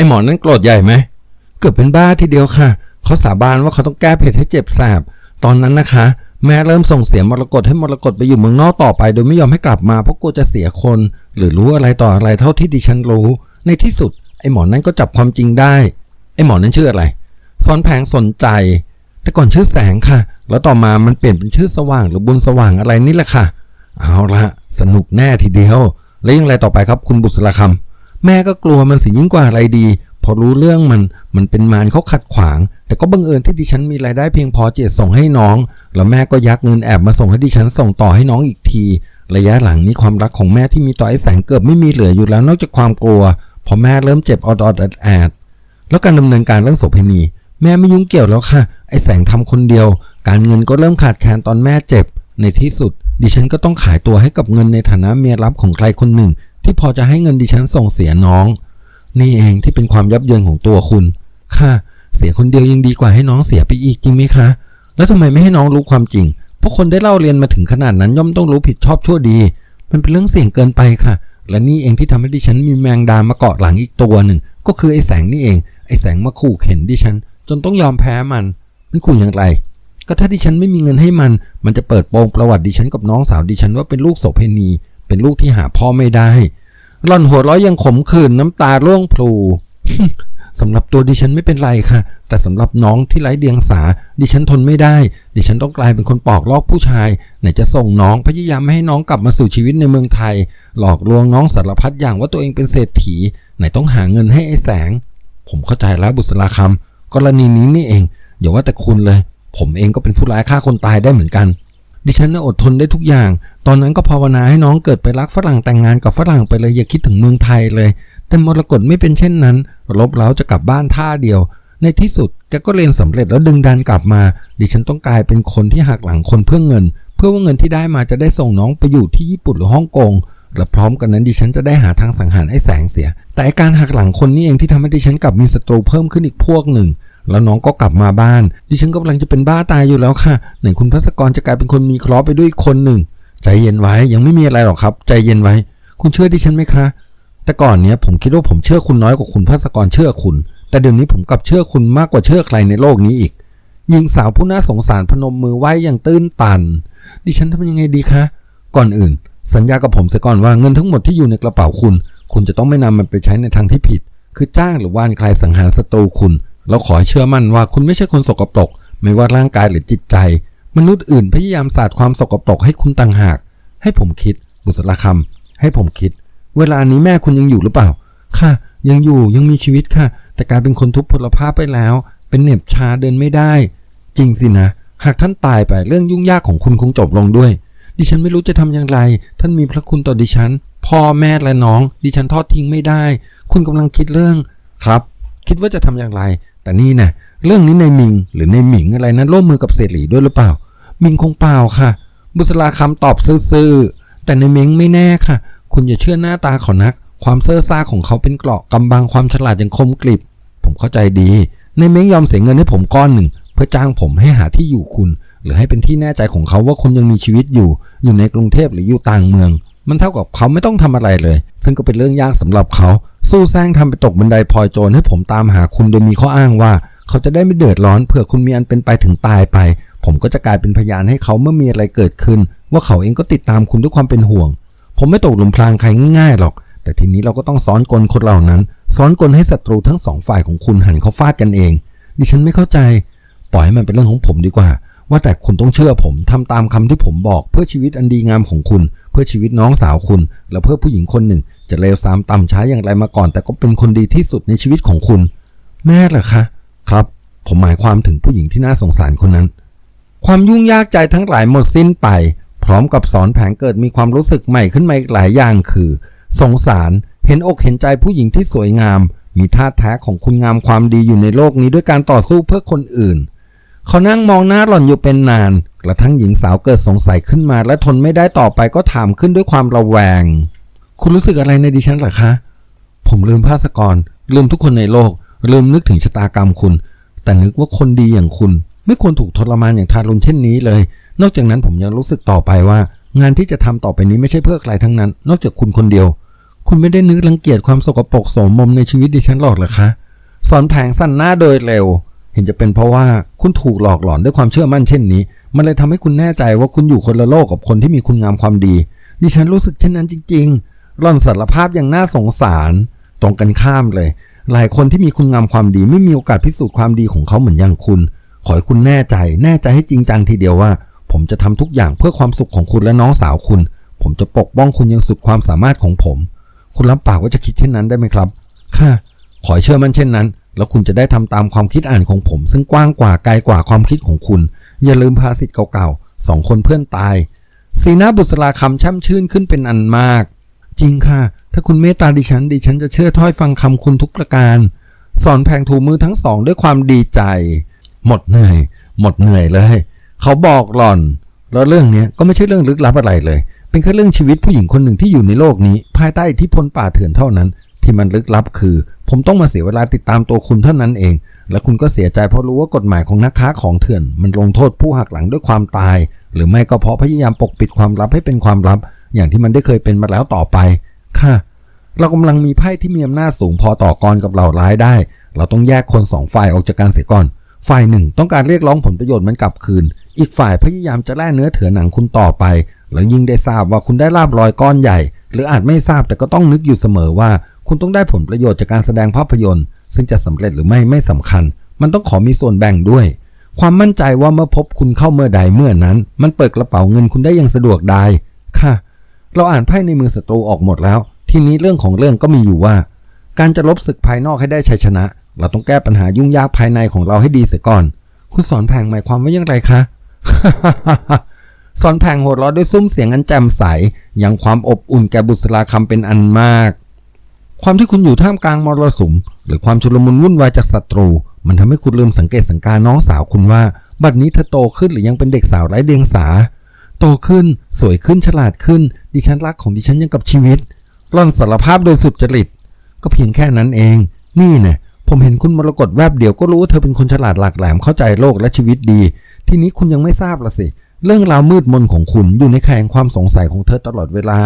อ้หมอนั้นโกรธใหญ่ไหม เกือบเป็นบ้าทีเดียวค่ะ เขาสาบานว่าเขาต้องแก้เผ็ดให้เจ็บแสบ ตอนนั้นนะคะ แม่เริ่มส่งเสียมรกตให้มรกตไปอยู่เมืองนอกต่อไป โดยไม่ยอมให้กลับมาเพราะกลัวจะเสียคน หรือรู้อะไรต่ออะไรเท่าที่ดิฉันรู้ ในที่สุด ไอ้หมอนั้นก็จับความจริงได้ ไอ้หมอนั้นชื่ออะไรซ้อนแผงสนใจ แต่ก่อนชื่อแสงค่ะ แล้วต่อมามันเปลี่ยนเป็นชื่อสว่างหรือบุญสว่างอะไรนี่แหละค่ะ เอาละสนุกแน่ทีเดียว แล้วยังไรต่อไปครับคุณบุษราคำ แม่ก็กลัวมันสิยิ่งกว่าอะไรดี พอรู้เรื่องมันมันเป็นมารเขาขัดขวาง แต่ก็บังเอิญที่ดิฉันมีรายได้เพียงพอเจตส่งให้น้อง แล้วแม่ก็ยักเงินแอบมาส่งให้ดิฉันส่งต่อให้น้องอีกที ระยะหลังนี้ความรักของแม่ที่มีต่อไอ้แสงเกือบไม่มีเหลืออยู่แล้วนอกจากความกลัวพอแม่เริ่มเจ็บออดออดแอดแล้วการดำเนินการเรื่องโสเภณี แม่ไม่ยุ่งเกี่ยวแล้วค่ะ ไอ้แสงทำคนเดียว การเงินก็เริ่มขาดแคลนตอนแม่เจ็บ ในที่สุด ดิฉันก็ต้องขายตัวให้กับเงินในฐานะเมียรับของใครคนหนึ่ง ที่พอจะให้เงินดิฉันส่งเสียน้อง นี่เองที่เป็นความยับเยินของตัวคุณค่ะเสียคนเดียวยังดีกว่าให้น้องเสียไปอีกจริงไหมคะ แล้วทำไมไม่ให้น้องรู้ความจริงพราะคนได้เล่าเรียนมาถึงขนาดนั้นย่อมต้องรู้ผิดชอบชั่วดี มันเป็นเรื่องเสี่ยงเกินไปค่ะ และนี่เองที่ทำให้ดิฉันมีแมงดามาเกาะหลังอีกตัวหนึ่ง ก็คือไอ้แสงนี่เอง ไอ้แสงมาขู่เข็นดิฉัน จนต้องยอมแพ้มัน มันขู่อย่างไร ก็ถ้าดิฉันไม่มีเงินให้มัน มันจะเปิดโปงประวัติดิฉันกับน้องสาวดิฉันว่าเป็นลูกโสเภณี เป็นลูกที่หาพ่อไม่ได้หล่อนหัวเราะยังขมขื่นน้ำตาร่วงพลูสำหรับตัวดิฉันไม่เป็นไรค่ะ แต่สำหรับน้องที่ไร้เดียงสา ดิฉันทนไม่ได้ ดิฉันต้องกลายเป็นคนปอกลอกผู้ชาย ไหนจะส่งน้องพยายามไม่ให้น้องกลับมาสู่ชีวิตในเมืองไทย หลอกลวงน้องสารพัดอย่างว่าตัวเองเป็นเศรษฐี ไหนต้องหาเงินให้ไอ้แสง ผมเข้าใจแล้วบุษราคำกรณีนี้นี่เองอย่าว่าแต่คุณเลย ผมเองก็เป็นผู้ร้ายฆ่าคนตายได้เหมือนกัน ดิฉันอดทนได้ทุกอย่าง ตอนนั้นก็ภาวนาให้น้องเกิดไปรักฝรั่งแต่งงานกับฝรั่งไปเลยอย่าคิดถึงเมืองไทยเลย แต่มรกตไม่เป็นเช่นนั้น ลบเล้าจะกลับบ้านท่าเดียว ในที่สุดแกก็เรียนสำเร็จแล้วดึงดันกลับมา ดิฉันต้องกลายเป็นคนที่หักหลังคนเพื่อเงิน เพื่อว่าเงินที่ได้มาจะได้ส่งน้องไปอยู่ที่ญี่ปุ่นหรือฮ่องกงและพร้อมกันนั้นดิฉันจะได้หาทางสังหารไอ้แสงเสีย แต่การหักหลังคนนี้เองที่ทำให้ดิฉันกลับมีศัตรูเพิ่มขึ้นอีกพวกหนึ่ง แล้วน้องก็กลับมาบ้าน ดิฉันก็กำลังจะเป็นบ้าตายอยู่แล้วค่ะไหนคุณพัสกรจะกลายเป็นคนมีเคราะห์ไปด้วยคนหนึ่ง ใจเย็นไว้ยังไม่มีอะไรหรอกครับ ใจเย็นไว้ คุณเชื่อดิฉันไหมคะ แต่ก่อนเนี้ยผมคิดว่าผมเชื่อคุณน้อยกว่าคุณพัสกรเชื่อคุณ แต่เดี๋ยวนี้ผมกลับเชื่อคุณมากกว่าเชื่อใครในโลกนี้อีกหญิงสาวผู้น่าสงสารพนมมือไหว้อย่างตื้นตัน ดิฉันทำยังไงดีคะก่อนอื่น สัญญากับผมเสียก่อนว่าเงินทั้งหมดที่อยู่ในกระเป๋าคุณ คุณจะต้องไม่นำมันไปใช้ในทางที่ผิด คือจ้างหรือว่านใครสังหารศัตรูคุณ แล้วขอให้เชื่อมั่นว่าคุณไม่ใช่คนสกปรก ไม่ว่าร่างกายหรือจิตใจ มนุษย์อื่นพยายามสาดความสกปรกให้คุณต่างหาก ให้ผมคิด บุษราคำให้ผมคิด เวลานี้แม่คุณยังอยู่หรือเปล่า ค่ะ ยังอยู่ยังมีชีวิตค่ะ แต่กลายเป็นคนทุพพลภาพไปแล้ว เป็นเหน็บชาเดินไม่ได้ จริงสินะ หากท่านตายไปเรื่องยุ่งยากของคุณคงจบลงด้วย ดิฉันไม่รู้จะทำอย่างไร ท่านมีพระคุณต่อดิฉัน พ่อแม่และน้อง ดิฉันทอดทิ้งไม่ได้ คุณกำลังคิดเรื่องครับ คิดว่าจะทำอย่างไร แต่นี่นะเรื่องนี้ในมิงหรือในหมิงอะไรนั้นร่วมมือกับเศรษฐีด้วยหรือเปล่า มิงคงเปล่าค่ะ บุษราคำตอบซื่อๆแต่ในเม้งไม่แน่ค่ะ คุณอย่าเชื่อหน้าตาเขานัก ความเซ่อซ่าของเขาเป็นเกราะกำบังความฉลาดอย่างคมกริบ ผมเข้าใจดี ในเม้งยอมเสียเงินให้ผมก้อนหนึ่ง เพื่อจ้างผมให้หาที่อยู่คุณ หรือให้เป็นที่แน่ใจของเขาว่าคุณยังมีชีวิตอยู่ อยู่ในกรุงเทพหรืออยู่ต่างเมือง มันเท่ากับเขาไม่ต้องทำอะไรเลย ซึ่งก็เป็นเรื่องยากสำหรับเขา สู้แซงทำไปตกบันไดพลอยโจรให้ผมตามหาคุณโดยมีข้ออ้างว่า เขาจะได้ไม่เดือดร้อนเผื่อคุณมีอันเป็นไปถึงตายไป ผมก็จะกลายเป็นพยานให้เขาเมื่อมีอะไรเกิดขึ้น ว่าเขาเองก็ติดตามคุณด้วยความเป็นห่วง ผมไม่ตกหลุมพรางใครง่ายๆหรอก แต่ทีนี้เราก็ต้องซ้อนกลคนเหล่านั้น ซ้อนกลให้ศัตรูทั้งสองฝ่ายของคุณหันเขาฟาดกันเอง ดิฉันไม่เข้าใจ ปล่อยให้มันเป็นเรื่องของผมดีกว่า ว่าแต่คุณต้องเชื่อผมทำตามคำที่ผมบอก เพื่อชีวิตอันดีงามของคุณ เพื่อชีวิตน้องสาวคุณ และเพื่อผู้หญิงคนหนึ่ง จะเลวทรามต่ำช้าอย่างไรมาก่อน แต่ก็เป็นคนดีที่สุดในชีวิตของคุณ แม่เหรอคะ ครับ ผมหมายความถึงผู้หญิงที่น่าสงสารคนนั้น ความยุ่งยากใจทั้งหลายหมดสิ้นไป พร้อมกับสอนแผงเกิดมีความรู้สึกใหม่ขึ้นมาอีกหลายอย่างคือ สงสารเห็นอกเห็นใจผู้หญิงที่สวยงาม มีท่าแท้ของคุณงามความดีอยู่ในโลกนี้ด้วยการต่อสู้เพื่อคนอื่น เขานั่งมองหน้าหล่อนอยู่เป็นนาน กระทั่งหญิงสาวเกิดสงสัยขึ้นมาและทนไม่ได้ต่อไปก็ถามขึ้นด้วยความระแวง คุณรู้สึกอะไรในดิฉันเหรอคะ ผมลืมภาสกร ลืมทุกคนในโลก ลืมนึกถึงชะตากรรมคุณ แต่นึกว่าคนดีอย่างคุณ ไม่ควรถูกทรมานอย่างทารุณเช่นนี้เลย นอกจากนั้นผมยังรู้สึกต่อไปว่า งานที่จะทำต่อไปนี้ไม่ใช่เพื่อใครทั้งนั้น นอกจากคุณคนเดียว คุณไม่ได้นึกรังเกียจความสกปรกโสมมในชีวิตดิฉันหรอกเหรอคะ สอนแผงสั่นหน้าโดยเร็ว เห็นจะเป็นเพราะว่าคุณถูกหลอกหลอนด้วยความเชื่อมั่นเช่นนี้ มันเลยทำให้คุณแน่ใจว่าคุณอยู่คนละโลกกับคนที่มีคุณงามความดี ดิฉันรู้สึกเช่นนั้นจริง ๆ หล่อนสารภาพอย่างน่าสงสาร ตรงกันข้ามเลย หลายคนที่มีคุณงามความดีไม่มีโอกาสพิสูจน์ความดีของเขาเหมือนอย่างคุณ ขอให้คุณแน่ใจ แน่ใจให้จริงจังทีเดียวว่า ผมจะทำทุกอย่างเพื่อความสุขของคุณและน้องสาวคุณ ผมจะปกป้องคุณอยังสุดความสามารถของผม คุณรับปากว่าจะคิดเช่นนั้นได้ไหมครับ ค่ะ ขอเชื่อมั่นเช่นนั้น แล้วคุณจะได้ทำตามความคิดอ่านของผม ซึ่งกว้างกว่าไกลกว่าความคิดของคุณ อย่าลืมภาษิตเก่าๆสองคนเพื่อนตายสีหน้าบุษราคำช่ำชื่นขึ้นเป็นอันมาก จริงค่ะ ถ้าคุณเมตตาดิฉันดิฉันจะเชื่อถ้อยฟังคำคุณทุกประการ สอนแพงถูมือทั้งสองด้วยความดีใจ หมดเหนื่อย หมดเหนื่อยเลย เขาบอกหล่อน แล้วเรื่องเนี้ยก็ไม่ใช่เรื่องลึกลับอะไรเลย เป็นแค่เรื่องชีวิตผู้หญิงคนหนึ่งที่อยู่ในโลกนี้ ภายใต้อิทธิพลป่าเถื่อนเท่านั้น ที่มันลึกลับคือ ผมต้องมาเสียเวลาติดตามตัวคุณเท่านั้นเอง และคุณก็เสียใจเพราะรู้ว่ากฎหมายของนักค้าของเถื่อน มันลงโทษผู้หักหลังด้วยความตาย หรือไม่ก็เพราะพยายามปกปิดความลับให้เป็นความลับ อย่างที่มันได้เคยเป็นมาแล้วต่อไป ค่ะ เรากำลังมีไพ่ที่มีอำนาจสูงพอต่อกรกับเหล่าร้ายได้ เราต้องแยกคนสองฝ่ายออกจากกันเสียก่อน ฝ่ายหนึ่งต้องการเรียกร้องผลประโยชน์มันกลับคืน อีกฝ่ายพยายามจะแล่เนื้อเถือหนังคุณต่อไป แล้วยิ่งได้ทราบว่าคุณได้ลาบลอยก้อนใหญ่ หรืออาจไม่ทราบแต่ก็ต้องนึกอยู่เสมอว่า คุณต้องได้ผลประโยชน์จากการแสดงภาพยนตร์ ซึ่งจะสำเร็จหรือไม่ไม่สำคัญ มันต้องขอมีส่วนแบ่งด้วยความมั่นใจว่าเมื่อพบคุณเข้าเมื่อใดเมื่อนั้น มันเปิดกระเป๋าเงินคุณได้อย่างสะดวกได้ค่ะ เราอ่านไพ่ในมือศัตรูออกหมดแล้ว ทีนี้เรื่องของเรื่องก็มีอยู่ว่า การจะลบศึกภายนอกให้ได้ชัยชนะ เราต้องแก้ปัญหายุ่งยากภายในของเราให้ดีเสียก่อน คุณสอนแผงหมายความว่าอย่างไรคะสอนแผงโหดร้อด้วยซุ้มเสียงอันแจ่มใสยังความอบอุ่นแก่บุษราคำเป็นอันมาก ความที่คุณอยู่ท่ามกลางมรสุม หรือความชุลมุนวุ่นวายจากศัตรู มันทำให้คุณลืมสังเกตสังการน้องสาวคุณว่า บัดนี้เธอโตขึ้นหรือยังเป็นเด็กสาวไร้เดียงสา โตขึ้น สวยขึ้นฉลาดขึ้น ดิฉันรักของดิฉันยังกับชีวิตร่อนสารภาพโดยสุดจริต ก็เพียงแค่นั้นเอง นี่เนี่ยผมเห็นคุณมรกตแวบเดียวก็รู้ว่าเธอเป็นคนฉลาดหลากแหลมเข้าใจโลกและชีวิตดี ทีนี้คุณยังไม่ทราบละสิ เรื่องราวมืดมนของคุณอยู่ในแขงความสงสัยของเธอตลอดเวลา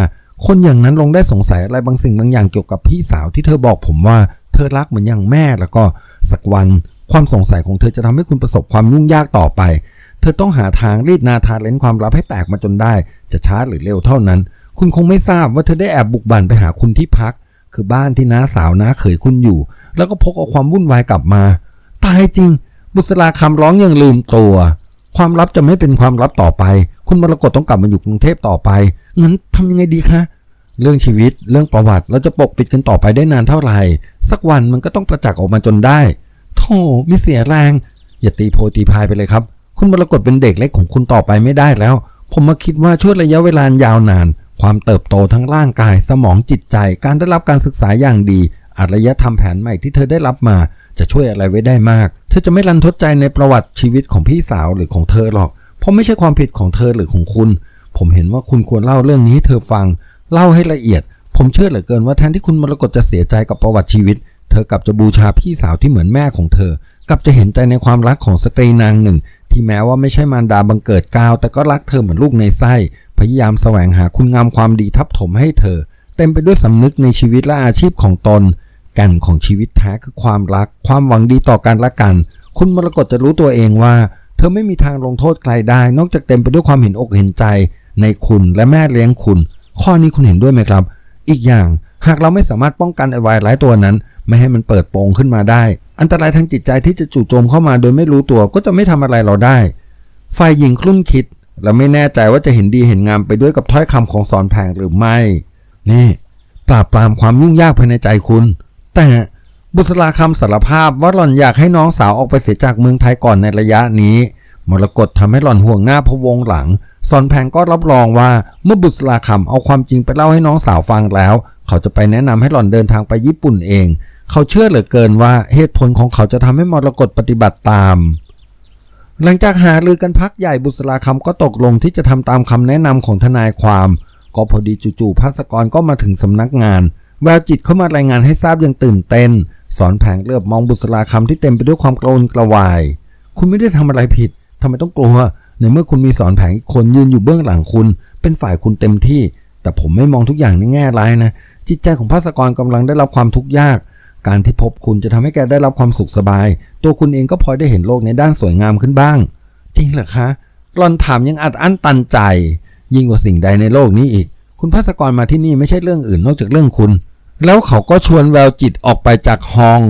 คนอย่างนั้นลงได้สงสัยอะไรบางสิ่งบางอย่างเกี่ยวกับพี่สาวที่เธอบอกผมว่าเธอรักเหมือนอย่างแม่แล้วก็สักวันความสงสัยของเธอจะทำให้คุณประสบความยุ่งยากต่อไป เธอต้องหาทางรีดนาทาเลนความลับให้แตกมาจนได้ จะช้าหรือเร็วเท่านั้น คุณคงไม่ทราบว่าเธอได้แอบบุกบั่นไปหาคุณที่พัก คือบ้านที่น้าสาวน้าเขยคุณอยู่ แล้วก็พกเอาความวุ่นวายกลับมา ตายจริง บุษราคำร้องอย่างลืมตัว ความลับจะไม่เป็นความลับต่อไป คุณมรกตต้องกลับมาอยู่กรุงเทพต่อไปงั้นทำยังไงดีคะเรื่องชีวิตเรื่องประวัติเราจะปกปิดกันต่อไปได้นานเท่าไหร่ สักวันมันก็ต้องประจักษ์ออกมาจนได้ โธ่มิเสียแรง อย่าตีโพตีพายไปเลยครับ คุณมรกตเป็นเด็กเล็กของคุณต่อไปไม่ได้แล้ว ผมมาคิดว่าช่วงระยะเวลายาวนาน ความเติบโตทั้งร่างกาย สมองจิตใจ การได้รับการศึกษาอย่างดีอารยธรรมแผนใหม่ที่เธอได้รับมา จะช่วยอะไรไว้ได้มาก เธอจะไม่รันทดใจในประวัติชีวิตของพี่สาวหรือของเธอหรอก เพราะไม่ใช่ความผิดของเธอหรือของคุณ ผมเห็นว่าคุณควรเล่าเรื่องนี้ให้เธอฟัง เล่าให้ละเอียด ผมเชื่อเหลือเกินว่าแทนที่คุณมรกตจะเสียใจกับประวัติชีวิต เธอกลับจะบูชาพี่สาวที่เหมือนแม่ของเธอกลับจะเห็นใจในความรักของสตรีนางหนึ่ง ที่แม้ว่าไม่ใช่มารดาบังเกิดกาวแต่ก็รักเธอเหมือนลูกในไส้ พยายามแสวงหาคุณงามความดีทับถมให้เธอ เต็มไปด้วยสำนึกในชีวิตและอาชีพของตนกันของชีวิตแท้คือความรัก ความหวังดีต่อกันละกัน คุณมรกตจะรู้ตัวเองว่า เธอไม่มีทางลงโทษใครได้ นอกจากเต็มไปด้วยความเห็นอกเห็นใจ ในคุณและแม่เลี้ยงคุณ ข้อนี้คุณเห็นด้วยไหมครับ อีกอย่างหากเราไม่สามารถป้องกันไอวายร้ายตัวนั้น ไม่ให้มันเปิดโปงขึ้นมาได้ อันตรายทางจิตใจที่จะจู่โจมเข้ามาโดยไม่รู้ตัวก็จะไม่ทำอะไรเราได้ ฝ่ายหญิงคลุ่นคิด และไม่แน่ใจว่าจะเห็นดีเห็นงามไปด้วยกับถ้อยคำของสอนแผงหรือไม่ นี่ปราบปรามความยุ่งยากภายในใจคุณ แต่บุษราคำสารภาพว่าหล่อนอยากให้น้องสาวออกไปเสียจากเมืองไทยก่อนในระยะนี้ มรกตทำให้หล่อนห่วงหน้าพวงหลังสอนแพงก็รับรองว่าเมื่อบุษราคำเอาความจริงไปเล่าให้น้องสาวฟังแล้ว เขาจะไปแนะนำให้หล่อนเดินทางไปญี่ปุ่นเอง เขาเชื่อเหลือเกินว่าเหตุผลของเขาจะทำให้มรกตปฏิบัติตาม หลังจากหารือกันพักใหญ่บุษราคำก็ตกลงที่จะทำตามคำแนะนำของทนายความ ก็พอดีจู่ๆภาสกรก็มาถึงสำนักงาน แววจิตเข้ามารายงานให้ทราบอย่างตื่นเต้น สอนแผงเลือบมองบุษราคำที่เต็มไปด้วยความกระวนกระวาย คุณไม่ได้ทำอะไรผิดทำไมต้องกลัวในเมื่อคุณมีสอนแผงอีกคนยืนอยู่เบื้องหลังคุณ เป็นฝ่ายคุณเต็มที่ แต่ผมไม่มองทุกอย่างในแง่ร้ายนะ จิตใจของภาสกรกำลังได้รับความทุกข์ยาก การที่พบคุณจะทำให้แกได้รับความสุขสบาย ตัวคุณเองก็พลอยได้เห็นโลกในด้านสวยงามขึ้นบ้าง จริงเหรอคะรอนถามยังอัดอั้นตันใจ ยิ่งกว่าสิ่งใดในโลกนี้อีก คุณพัสกรมาที่นี่ไม่ใช่เรื่องอื่นนอกจากเรื่องคุณ แล้วเขาก็ชวนแววจิตออกไปจากห้อง